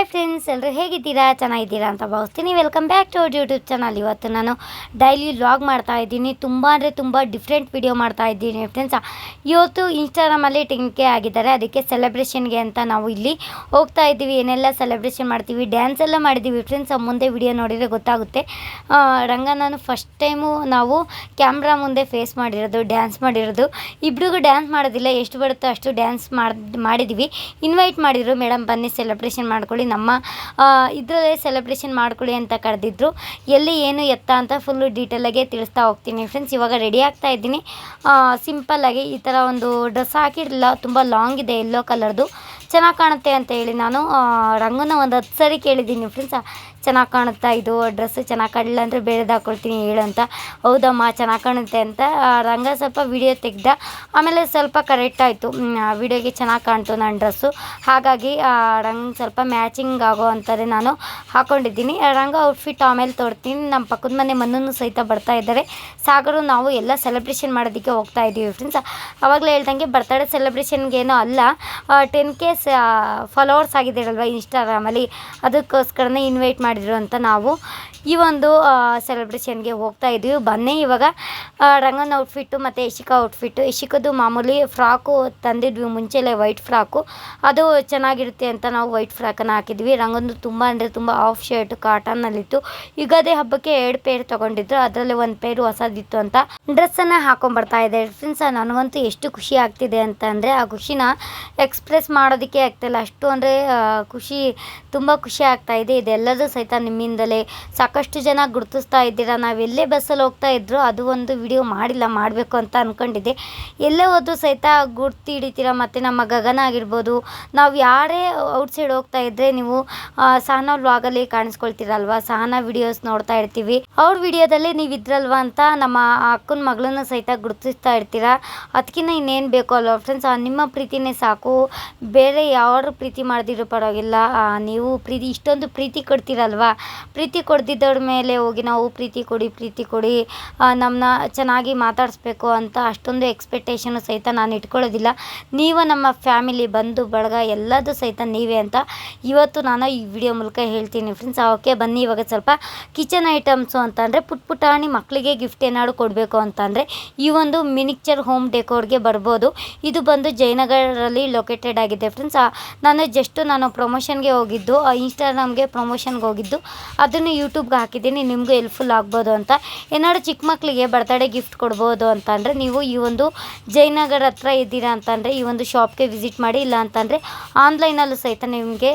Hi friends ಎಲ್ಲರೂ ಹೇಗಿದ್ದೀರಾ? ಚೆನ್ನಾಗಿದ್ದೀರಾ ಅಂತ ಭಾವಿಸ್ತೀನಿ. Welcome back to our YouTube channel ಇವತ್ತು ನಾನು ಡೈಲಿ ವ್ಲಾಗ್ ಮಾಡ್ತಾ ಇದ್ದೀನಿ. ತುಂಬ ಅಂದರೆ ತುಂಬ ಡಿಫ್ರೆಂಟ್ ವಿಡಿಯೋ ಮಾಡ್ತಾ ಇದ್ದೀನಿ ಫ್ರೆಂಡ್ಸ್ ಇವತ್ತು ಇನ್ಸ್ಟಾಗ್ರಾಮಲ್ಲಿ ಟಿಂಕೆ ಆಗಿದ್ದಾರೆ. ಅದಕ್ಕೆ ಸೆಲೆಬ್ರೇಷನ್ಗೆ ಅಂತ ನಾವು ಇಲ್ಲಿ ಹೋಗ್ತಾ ಇದ್ದೀವಿ. ಏನೆಲ್ಲ ಸೆಲೆಬ್ರೇಷನ್ ಮಾಡ್ತೀವಿ? ಡ್ಯಾನ್ಸ್ ಎಲ್ಲ ಮಾಡಿದ್ದೀವಿ ಫ್ರೆಂಡ್ಸ್ ಮುಂದೆ ವಿಡಿಯೋ ನೋಡಿದರೆ ಗೊತ್ತಾಗುತ್ತೆ. ರಂಗ ನಾನು ಫಸ್ಟ್ ಟೈಮು ನಾವು ಕ್ಯಾಮ್ರಾ ಮುಂದೆ ಫೇಸ್ ಮಾಡಿರೋದು ಡ್ಯಾನ್ಸ್ ಮಾಡಿರೋದು. ಇಬ್ರಿಗೂ ಡ್ಯಾನ್ಸ್ ಮಾಡೋದಿಲ್ಲ. ಎಷ್ಟು ಬರುತ್ತೋ ಅಷ್ಟು ಡ್ಯಾನ್ಸ್ ಮಾಡಿದ್ವಿ. ಇನ್ವೈಟ್ ಮಾಡಿದರು. ಮೇಡಮ್ ಬನ್ನಿ ಸೆಲೆಬ್ರೇಷನ್ ಮಾಡ್ಕೊಳ್ಳಿ. ನಮ್ಮ ಇದರಲ್ಲೇ ಸೆಲೆಬ್ರೇಷನ್ ಮಾಡಿಕೊಳ್ಳಿ ಅಂತ ಕರೆದಿದ್ರು. ಎಲ್ಲಿ ಏನು ಎತ್ತ ಅಂತ ಫುಲ್ಲು ಡೀಟೇಲಾಗೆ ತಿಳಿಸ್ತಾ ಹೋಗ್ತೀನಿ ಫ್ರೆಂಡ್ಸ್ ಇವಾಗ ರೆಡಿ ಆಗ್ತಾ ಇದ್ದೀನಿ. ಸಿಂಪಲ್ಲಾಗಿ ಈ ಥರ ಒಂದು ಡ್ರೆಸ್ ಹಾಕಿರಲಿಲ್ಲ, ತುಂಬ ಲಾಂಗ್ ಇದೆ ಎಲ್ಲೋ ಕಲರ್ದು ಚೆನ್ನಾಗಿ ಕಾಣುತ್ತೆ ಅಂತ ಹೇಳಿ ನಾನು ರಂಗನ ಒಂದು ಹತ್ತು ಸರಿ ಕೇಳಿದ್ದೀನಿ ಫ್ರೆಂಡ್ಸ್ ಚೆನ್ನಾಗಿ ಕಾಣುತ್ತಾ? ಇದು ಡ್ರೆಸ್ ಚೆನ್ನಾಗಿ ಕಾಣಲಿಲ್ಲ ಅಂದರೆ ಬೇರೆದು ಹಾಕ್ಕೊಳ್ತೀನಿ ಹೇಳು ಅಂತ. ಹೌದಮ್ಮ, ಚೆನ್ನಾಗಿ ಕಾಣುತ್ತೆ ಅಂತ. ರಂಗ ಸ್ವಲ್ಪ ವಿಡಿಯೋ ತೆಗ್ದ, ಆಮೇಲೆ ಸ್ವಲ್ಪ ಕರೆಕ್ಟ್ ಆಯಿತು. ವಿಡಿಯೋಗೆ ಚೆನ್ನಾಗಿ ಕಾಣ್ತು ನನ್ನ ಡ್ರೆಸ್ಸು ಹಾಗಾಗಿ ರಂಗ್ ಸ್ವಲ್ಪ ಮ್ಯಾಚಿಂಗ್ ಆಗೋ ಅಂತಾರೆ ನಾನು ಹಾಕ್ಕೊಂಡಿದ್ದೀನಿ ರಂಗ ಔಟ್ಫಿಟ್ ಆಮೇಲೆ ತೋರ್ತೀನಿ. ನಮ್ಮ ಪಕ್ಕದ ಮನೆ ಮಣ್ಣನ್ನು ಸಹಿತ ಬರ್ತಾ ಇದ್ದಾರೆ. ಸಾಗರು, ನಾವು ಎಲ್ಲ ಸೆಲೆಬ್ರೇಷನ್ ಮಾಡೋದಕ್ಕೆ ಹೋಗ್ತಾ ಇದ್ದೀವಿ ಫ್ರೆಂಡ್ಸ್ ಆವಾಗಲೇ ಹೇಳ್ದಂಗೆ ಬರ್ತಡೇ ಸೆಲೆಬ್ರೇಷನ್ಗೇನೋ ಅಲ್ಲ. ಟೆನ್ ಕೆ ಫಾಲೋವರ್ಸ್ ಆಗಿದ್ದೀರಲ್ವ ಇನ್ಸ್ಟಾಗ್ರಾಮಲ್ಲಿ ಅದಕ್ಕೋಸ್ಕರನೇ ಇನ್ವೈಟ್ ಮಾಡಿದ್ರು ಅಂತ ನಾವು ಈ ಒಂದು ಸೆಲೆಬ್ರೇಷನ್ಗೆ ಹೋಗ್ತಾ ಇದ್ದೀವಿ ಬನ್ನಿ ಇವಾಗ. ರಂಗನ ಔಟ್ಫಿಟ್ಟು ಮತ್ತು ಯಶಿಕಾ ಔಟ್ಫಿಟ್ಟು ಯಶಿಕದು ಮಾಮೂಲಿ ಫ್ರಾಕು ತಂದಿದ್ವಿ ಮುಂಚೆಲೆ ವೈಟ್ ಫ್ರಾಕು ಅದು ಚೆನ್ನಾಗಿರುತ್ತೆ ಅಂತ ನಾವು ವೈಟ್ ಫ್ರಾಕನ್ನು ಹಾಕಿದ್ವಿ. ರಂಗಂದು ತುಂಬ ಅಂದರೆ ತುಂಬ ಆಫ್ ಶರ್ಟ್ ಕಾಟನ್ನಲ್ಲಿತ್ತು ಯುಗಾದಿ ಹಬ್ಬಕ್ಕೆ ಎರಡು ಪೇರ್ ತೊಗೊಂಡಿದ್ರು. ಅದರಲ್ಲಿ ಒಂದು ಪೇರು ಹೊಸದಿತ್ತು ಅಂತ ಡ್ರೆಸ್ಸನ್ನು ಹಾಕೊಂಡ್ಬರ್ತಾ ಇದೆ. ಫ್ರೆಂಡ್ಸ್ ನನಗಂತೂ ಎಷ್ಟು ಖುಷಿ ಆಗ್ತಿದೆ ಅಂತ ಅಂದರೆ, ಆ ಖುಷಿನ ಎಕ್ಸ್ಪ್ರೆಸ್ ಮಾಡೋದಕ್ಕೆ ಆಗ್ತಾಯಿಲ್ಲ ಅಷ್ಟು ಅಂದರೆ ಖುಷಿ, ತುಂಬ ಖುಷಿ ಆಗ್ತಾ ಇದೆ. ಇದೆಲ್ಲದೂ ಸಹಿತ ನಿಮ್ಮಿಂದಲೇ ಸಾಕಷ್ಟು ಜನ ಗುರುತಿಸ್ತಾ ನಾವ್ ಎಲ್ಲೇ ಬಸ್ಸಲ್ಲಿ ಹೋಗ್ತಾ ಇದ್ರು ಅದು ಒಂದು ವಿಡಿಯೋ ಮಾಡಿಲ್ಲ, ಮಾಡಬೇಕು ಅಂತ ಅಂದ್ಕೊಂಡಿದ್ದೆ ಎಲ್ಲೇ ಹೋದ್ರೂ ಸಹಿತ ಗುರ್ತು ಹಿಡಿತೀರ? ಮತ್ತು ನಮ್ಮ ಗಗನ ಆಗಿರ್ಬೋದು, ನಾವು ಯಾರೇ ಔಟ್ಸೈಡ್ ಹೋಗ್ತಾ ಇದ್ರೆ ನೀವು ಸಹನ ವ್ಲಾಗಲ್ಲಿ ಕಾಣಿಸ್ಕೊಳ್ತೀರಲ್ವಾ? ಸಹನಾ ವಿಡಿಯೋಸ್ ನೋಡ್ತಾ ಇರ್ತೀವಿ. ಅವ್ರ ವಿಡಿಯೋದಲ್ಲಿ ನೀವು ಇದ್ರಲ್ವಾ ಅಂತ ನಮ್ಮ ಅಕ್ಕನ ಮಗಳನ್ನು ಸಹಿತ ಗುರುತಿಸ್ತಾ ಇರ್ತೀರಾ? ಅದಕ್ಕಿಂತ ಇನ್ನೇನು ಬೇಕು ಅಲ್ವಾ? ಫ್ರೆಂಡ್ಸ್ ನಿಮ್ಮ ಪ್ರೀತಿನೇ ಸಾಕು. ಬೇರೆ ಯಾರು ಪ್ರೀತಿ ಮಾಡ್ದಿರೋ ಪರವಾಗಿಲ್ಲ. ನೀವು ಪ್ರೀತಿ, ಇಷ್ಟೊಂದು ಪ್ರೀತಿ ಕೊಡ್ತೀರಲ್ವಾ? ಪ್ರೀತಿ ಕೊಡ್ದಿದ್ದವ್ರ ಮೇಲೆ ಹೋಗಿ ನಾವು ಪ್ರೀತಿ ಕೊಡಿ ಪ್ರೀತಿ ಕೊಡಿ ನಮ್ಮನ್ನ ಚೆನ್ನಾಗಿ ಮಾತಾಡಿಸ್ಬೇಕು ಅಂತ ಅಷ್ಟೊಂದು ಎಕ್ಸ್ಪೆಕ್ಟೇಷನು ಸಹಿತ ನಾನು ಇಟ್ಕೊಳ್ಳೋದಿಲ್ಲ. ನೀವು ನಮ್ಮ ಫ್ಯಾಮಿಲಿ ಬಂಧು, ಬಳಗ ಎಲ್ಲದೂ ಸಹಿತ ನೀವೇ ಅಂತ ಇವತ್ತು ನಾನು ಈ ವಿಡಿಯೋ ಮೂಲಕ ಹೇಳ್ತೀನಿ ಫ್ರೆಂಡ್ಸ್ ಓಕೆ ಬನ್ನಿ ಇವಾಗ ಸ್ವಲ್ಪ ಕಿಚನ್ ಐಟಮ್ಸು ಅಂತಂದರೆ ಪುಟ್ ಪುಟಾಣಿ ಮಕ್ಕಳಿಗೆ ಗಿಫ್ಟ್ ಏನಾದ್ರು ಕೊಡಬೇಕು ಅಂತಂದರೆ ಈ ಒಂದು ಮಿನಿಕ್ಚರ್ ಹೋಮ್ ಡೆಕೋರ್ಗೆ ಬರ್ಬೋದು. ಇದು ಬಂದು ಜಯನಗರಲ್ಲಿ ಲೊಕೇಟೆಡ್ ಆಗಿದೆ ಫ್ರೆಂಡ್ಸ್ ನಾನು ಜಸ್ಟು ನಾನು ಪ್ರಮೋಷನ್ಗೆ ಹೋಗಿದ್ದು ಇನ್ಸ್ಟಾಗ್ರಾಮ್ಗೆ ಪ್ರಮೋಷನ್ಗೆ ಹೋಗಿದ್ದು, ಅದನ್ನು ಯೂಟ್ಯೂಬ್ಗೆ ಹಾಕಿದ್ದೀನಿ, ನಿಮಗೂ ಹೆಲ್ಪ್ಫುಲ್ ಆಗ್ಬೋದು ಅಂತ. ಏನಾದ್ರು ಚಿಕ್ಕ ಮಕ್ಕಳಿಗೆ ಬರ್ತಡೇ ಗಿಫ್ಟ್ ಕೊಡ್ಬೋದು ಅಂತಂದರೆ ನೀವು ಈ ಒಂದು ಜಯನಗರ ಹತ್ರ ಇದ್ದೀರಾ ಅಂತಂದರೆ ಈ ಒಂದು ಶಾಪ್ಗೆ ವಿಸಿಟ್ ಮಾಡಿ, ಇಲ್ಲ ಅಂತಂದರೆ ಆನ್ಲೈನಲ್ಲೂ ಸಹಿತ ನಿಮಗೆ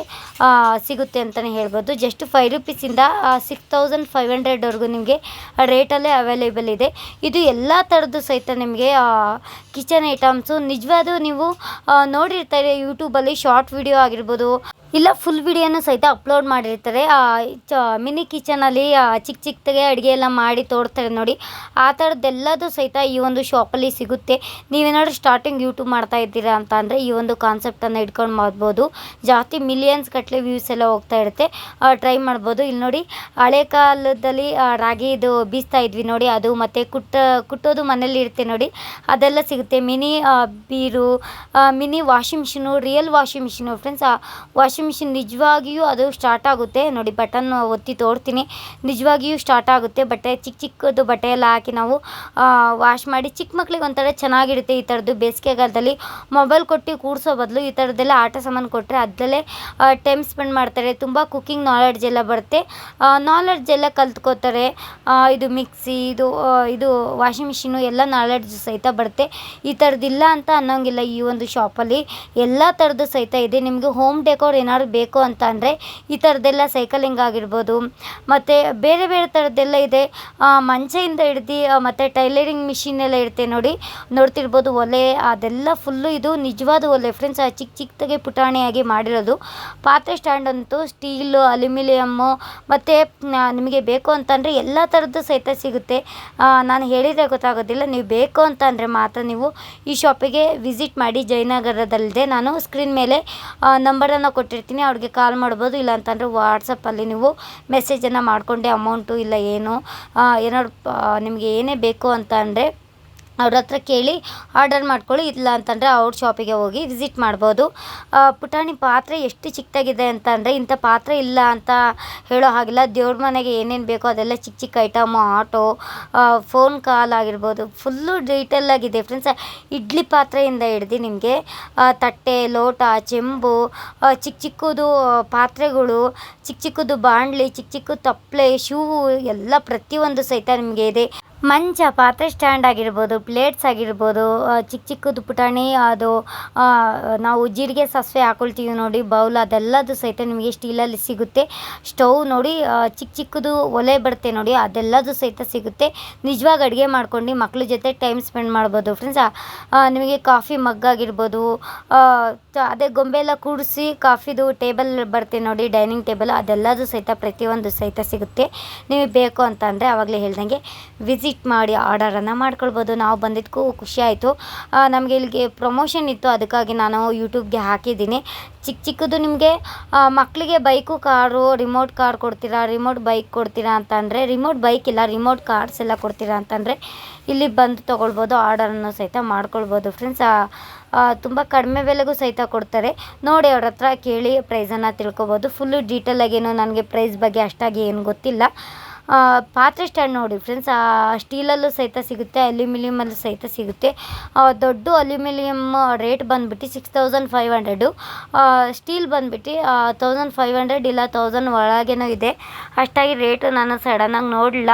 ಸಿಗುತ್ತೆ ಅಂತಲೇ ಹೇಳ್ಬೋದು. ಜಸ್ಟ್ ಫೈವ್ ರುಪೀಸಿಂದ ಸಿಕ್ಸ್ ತೌಸಂಡ್ ಫೈವ್ ಹಂಡ್ರೆಡ್ವರೆಗೂ ನಿಮಗೆ ರೇಟಲ್ಲೇ ಅವೈಲೇಬಲ್ ಇದೆ. ಇದು ಎಲ್ಲ ಥರದ್ದು ಸಹಿತ ನಿಮಗೆ ಕಿಚನ್ ಐಟಮ್ಸು ನಿಜವಾದ ನೀವು ನೋಡಿರ್ತಾರೆ ಯೂಟ್ಯೂಬಲ್ಲಿ ಶಾರ್ಟ್ ವಿಡಿಯೋ ಆಗಿರ್ಬೋದು. ಇಲ್ಲ ಫುಲ್ ವಿಡಿಯೋನು ಸಹಿತ ಅಪ್ಲೋಡ್ ಮಾಡಿರ್ತಾರೆ. ಚ ಮಿನಿ ಕಿಚನಲ್ಲಿ ಚಿಕ್ಕ ಚಿಕ್ಕದಾಗೆ ಅಡುಗೆ ಎಲ್ಲ ಮಾಡಿ ತೋರ್ತಾರೆ ನೋಡಿ. ಆ ಥರದ್ದೆಲ್ಲದೂ ಸಹಿತ ಈ ಒಂದು ಶಾಪಲ್ಲಿ ಸಿಗುತ್ತೆ. ನೀವೇನಾದ್ರೂ ಸ್ಟಾರ್ಟಿಂಗ್ ಯೂಟ್ಯೂಬ್ ಮಾಡ್ತಾ ಇದ್ದೀರಾ ಅಂತ ಅಂದರೆ ಈ ಒಂದು ಕಾನ್ಸೆಪ್ಟನ್ನು ಇಟ್ಕೊಂಡು ಮಾಡ್ಬೋದು. ಜಾಸ್ತಿ ಮಿಲಿಯನ್ಸ್ ಗಟ್ಟಲೆ ವ್ಯೂಸ್ ಎಲ್ಲ ಹೋಗ್ತಾ ಇರುತ್ತೆ. ಟ್ರೈ ಮಾಡ್ಬೋದು. ಇಲ್ಲಿ ನೋಡಿ, ಹಳೆ ಕಾಲದಲ್ಲಿ ರಾಗಿ ಇದು ಬೀಸ್ತಾ ಇದ್ವಿ ನೋಡಿ. ಅದು ಮತ್ತು ಕುಟ್ಟ, ಕುಟ್ಟೋದು ಮನೇಲಿ ಇರುತ್ತೆ ನೋಡಿ. ಅದೆಲ್ಲ ಸಿಗುತ್ತೆ. Mini ಬೀರು mini washing machine real washing machine friends ಆ ಮಿಷಿನ್ ನಿಜವಾಗಿಯೂ ಅದು ಸ್ಟಾರ್ಟ್ ಆಗುತ್ತೆ. ನೋಡಿ ಬಟನ್ ಒತ್ತಿ ತೋರ್ತೀನಿ. ನಿಜವಾಗಿಯೂ ಸ್ಟಾರ್ಟ್ ಆಗುತ್ತೆ. ಬಟ್ಟೆ ಚಿಕ್ಕ ಚಿಕ್ಕದು ಬಟ್ಟೆ ಎಲ್ಲ ಹಾಕಿ ನಾವು ವಾಶ್ ಮಾಡಿ ಚಿಕ್ಕ ಮಕ್ಳಿಗೆ ಒಂಥರ ಚೆನ್ನಾಗಿರುತ್ತೆ ಈ ಥರದ್ದು. ಬೇಸಿಗೆಗಾಲದಲ್ಲಿ ಮೊಬೈಲ್ ಕೊಟ್ಟು ಕೂಡಿಸೋ ಬದಲು ಈ ಥರದ್ದೆಲ್ಲ ಆಟ ಸಾಮಾನು ಕೊಟ್ಟರೆ ಅದರಲ್ಲೇ ಟೈಮ್ ಸ್ಪೆಂಡ್ ಮಾಡ್ತಾರೆ. ತುಂಬ ಕುಕ್ಕಿಂಗ್ ನಾಲೆಡ್ಜ್ ಎಲ್ಲ ಬರುತ್ತೆ. ನಾಲೆಡ್ಜ್ ಎಲ್ಲ ಕಲ್ತ್ಕೋತಾರೆ. ಇದು ಮಿಕ್ಸಿ ಇದು ಇದು ವಾಷಿಂಗ್ ಮಿಷಿನು ಎಲ್ಲ ನಾಲೆಡ್ಜ್ ಸಹಿತ ಬರುತ್ತೆ. ಈ ಥರದ್ದಿಲ್ಲ ಅಂತ ಅನ್ನೋಂಗಿಲ್ಲ ಈ ಒಂದು ಶಾಪಲ್ಲಿ ಎಲ್ಲ ಥರದ್ದು ಸಹಿತ ಇದೆ. ನಿಮಗೆ ಹೋಮ್ ಡೆಕೋರ್ ಏನಾದ್ರು ಬೇಕು ಅಂತ ಅಂದರೆ ಈ ಥರದ್ದೆಲ್ಲ ಸೈಕಲಿಂಗ್ ಆಗಿರ್ಬೋದು. ಮತ್ತು ಬೇರೆ ಬೇರೆ ಥರದ್ದೆಲ್ಲ ಇದೆ. ಮಂಚೆಯಿಂದ ಹಿಡ್ದು ಮತ್ತು ಟೈಲರಿಂಗ್ ಮಿಷಿನ್ ಎಲ್ಲ ಇರುತ್ತೆ ನೋಡಿ. ನೋಡ್ತಿರ್ಬೋದು ಒಲೆ, ಅದೆಲ್ಲ ಫುಲ್ಲು ಇದು ನಿಜವಾದ ಒಲೆ. ಫ್ರೆಂಡ್ಸ್ ಆ ಚಿಕ್ಕ ಚಿಕ್ಕದಾಗೆ ಪುಟಾಣಿಯಾಗಿ ಮಾಡಿರೋದು. ಪಾತ್ರೆ ಸ್ಟ್ಯಾಂಡ್ ಅಂತೂ ಸ್ಟೀಲು ಅಲ್ಯೂಮಿನಿಯಮ್ಮು ಮತ್ತು ನಿಮಗೆ ಬೇಕು ಅಂತಂದರೆ ಎಲ್ಲ ಥರದ್ದು ಸಹಿತ ಸಿಗುತ್ತೆ. ನಾನು ಹೇಳಿದರೆ ಗೊತ್ತಾಗೋದಿಲ್ಲ. ನೀವು ಬೇಕು ಅಂತ ಅಂದರೆ ಮಾತ್ರ ನೀವು ಈ ಶಾಪಿಗೆ ವಿಸಿಟ್ ಮಾಡಿ. ಜಯನಗರದಲ್ಲಿದೆ. ನಾನು ಸ್ಕ್ರೀನ್ ಮೇಲೆ ನಂಬರನ್ನು ಕೊಟ್ಟಿರ್ತೀನಿ. ಅವ್ರಿಗೆ ಕಾಲ್ ಮಾಡ್ಬೋದು. ಇಲ್ಲ ಅಂತಂದರೆ ವಾಟ್ಸಪ್ಪಲ್ಲಿ ನೀವು ಮೆಸೇಜನ್ನು ಮಾಡಿಕೊಂಡೆ ಅಮೌಂಟು ಇಲ್ಲ, ಏನು ಏನಾದ್ರು ನಿಮಗೆ ಏನೇ ಬೇಕು ಅಂತ ಅಂದರೆ ಅವ್ರ ಹತ್ರ ಕೇಳಿ ಆರ್ಡರ್ ಮಾಡ್ಕೊಳ್ಳಿ, ಇಲ್ಲ ಅಂತಂದರೆ ಅವ್ರ ಶಾಪಿಗೆ ಹೋಗಿ ವಿಸಿಟ್ ಮಾಡ್ಬೋದು. ಪುಟಾಣಿ ಪಾತ್ರೆ ಎಷ್ಟು ಚಿಕ್ಕದಾಗಿದೆ ಅಂತಂದರೆ ಇಂಥ ಪಾತ್ರೆ ಇಲ್ಲ ಅಂತ ಹೇಳೋ ಹಾಗಿಲ್ಲ. ದೇವ್ರ ಮನೆಗೆ ಏನೇನು ಬೇಕೋ ಅದೆಲ್ಲ ಚಿಕ್ಕ ಚಿಕ್ಕ ಐಟಮು, ಆಟೋ ಫೋನ್ ಕಾಲ್ ಆಗಿರ್ಬೋದು. ಫುಲ್ಲು ಡೀಟೇಲ್ ಆಗಿದೆ ಫ್ರೆಂಡ್ಸ್. ಇಡ್ಲಿ ಪಾತ್ರೆಯಿಂದ ಹಿಡ್ದು ನಿಮಗೆ ತಟ್ಟೆ, ಲೋಟ, ಚೆಂಬು ಚಿಕ್ಕ ಚಿಕ್ಕದು ಪಾತ್ರೆಗಳು, ಚಿಕ್ಕ ಚಿಕ್ಕದು ಬಾಣಲಿ, ಚಿಕ್ಕ ಚಿಕ್ಕ ತಪ್ಪಲೆ ಶೂ, ಎಲ್ಲ ಪ್ರತಿಯೊಂದು ಸಹಿತ ನಿಮಗೆ ಇದೆ. ಮಂಚ, ಪಾತ್ರೆ ಸ್ಟ್ಯಾಂಡ್ ಆಗಿರ್ಬೋದು ಪ್ಲೇಟ್ಸ್ ಆಗಿರ್ಬೋದು ಚಿಕ್ಕ ಚಿಕ್ಕದು ಪುಟಾಣಿ ಅದು ನಾವು ಜೀರಿಗೆ ಸಾಸಿವೆ ಹಾಕೊಳ್ತೀವಿ ನೋಡಿ, ಬೌಲ್ ಅದೆಲ್ಲದು ಸಹಿತ ನಿಮಗೆ ಸ್ಟೀಲಲ್ಲಿ ಸಿಗುತ್ತೆ. ಸ್ಟವ್ ನೋಡಿ ಚಿಕ್ಕ ಚಿಕ್ಕದು ಒಲೆ ಬರುತ್ತೆ ನೋಡಿ, ಅದೆಲ್ಲದು ಸಹಿತ ಸಿಗುತ್ತೆ. ನಿಜವಾಗಿ ಅಡುಗೆ ಮಾಡ್ಕೊಂಡು ಮಕ್ಳ ಜೊತೆ ಟೈಮ್ ಸ್ಪೆಂಡ್ ಮಾಡ್ಬೋದು ಫ್ರೆಂಡ್ಸ್ ನಿಮಗೆ ಕಾಫಿ ಮಗ್ ಆಗಿರ್ಬೋದು ಅದೇ ಗೊಂಬೆ ಎಲ್ಲ ಕೂಡಿಸಿ ಕಾಫಿದು ಟೇಬಲ್ ಬರುತ್ತೆ ನೋಡಿ, ಡೈನಿಂಗ್ ಟೇಬಲ್ ಅದೆಲ್ಲದು ಸಹಿತ ಪ್ರತಿಯೊಂದು ಸಹಿತ ಸಿಗುತ್ತೆ. ನೀವು ಬೇಕು ಅಂತ ಅಂದರೆ ಆವಾಗಲೇ ಹೇಳ್ದಂಗೆ ವಿಸಿಟ್ ಮಾಡಿ ಆರ್ಡರನ್ನು ಮಾಡ್ಕೊಳ್ಬೋದು. ನಾವು ಬಂದಿದ್ದಕ್ಕೂ ಖುಷಿ ಆಯಿತು. ನಮಗೆ ಇಲ್ಲಿಗೆ ಪ್ರಮೋಷನ್ ಇತ್ತು. ಅದಕ್ಕಾಗಿ ನಾನು ಯೂಟ್ಯೂಬ್ಗೆ ಹಾಕಿದ್ದೀನಿ. ಚಿಕ್ಕ ಚಿಕ್ಕದು ನಿಮಗೆ ಮಕ್ಕಳಿಗೆ ಬೈಕು ಕಾರು, ರಿಮೋಟ್ ಕಾರ್ ಕೊಡ್ತೀರಾ, ರಿಮೋಟ್ ಬೈಕ್ ಕೊಡ್ತೀರಾ ಅಂತಂದರೆ ರಿಮೋಟ್ ಬೈಕ್ ಇಲ್ಲ, ರಿಮೋಟ್ ಕಾರ್ಸ್ ಎಲ್ಲ ಕೊಡ್ತೀರಾ ಅಂತಂದರೆ ಇಲ್ಲಿ ಬಂದು ತೊಗೊಳ್ಬೋದು. ಆರ್ಡರನ್ನು ಸಹಿತ ಮಾಡ್ಕೊಳ್ಬೋದು. ಫ್ರೆಂಡ್ಸ್ ತುಂಬ ಕಡಿಮೆ ಬೆಲೆಗೂ ಸಹಿತ ಕೊಡ್ತಾರೆ. ನೋಡಿ ಅವ್ರ ಹತ್ರ ಕೇಳಿ ಪ್ರೈಸನ್ನು ತಿಳ್ಕೊಬೋದು. ಫುಲ್ಲು ಡೀಟೇಲಾಗೇನು ನನಗೆ ಪ್ರೈಸ್ ಬಗ್ಗೆ ಅಷ್ಟಾಗಿ ಏನು ಗೊತ್ತಿಲ್ಲ. ಪಾತ್ರೆ ಸ್ಟ್ಯಾಂಡ್ ನೋಡಿ ಫ್ರೆಂಡ್ಸ್ ಸ್ಟೀಲಲ್ಲೂ ಸಹಿತ ಸಿಗುತ್ತೆ, ಅಲ್ಯೂಮಿನಿಯಮಲ್ಲೂ ಸಹಿತ ಸಿಗುತ್ತೆ. ದೊಡ್ಡ ಅಲ್ಯೂಮಿನಿಯಮ್ ರೇಟ್ ಬಂದ್ಬಿಟ್ಟು six thousand five hundred. Steel ಬಂದುಬಿಟ್ಟು ತೌಸಂಡ್ ಫೈವ್ ಹಂಡ್ರೆಡ್ ಇಲ್ಲ ತೌಸಂಡ್ ಒಳಗೇನೋ ಇದೆ. ಅಷ್ಟಾಗಿ ರೇಟು ನಾನು ಸಡನ್ನಾಗಿ ನೋಡಲಿಲ್ಲ.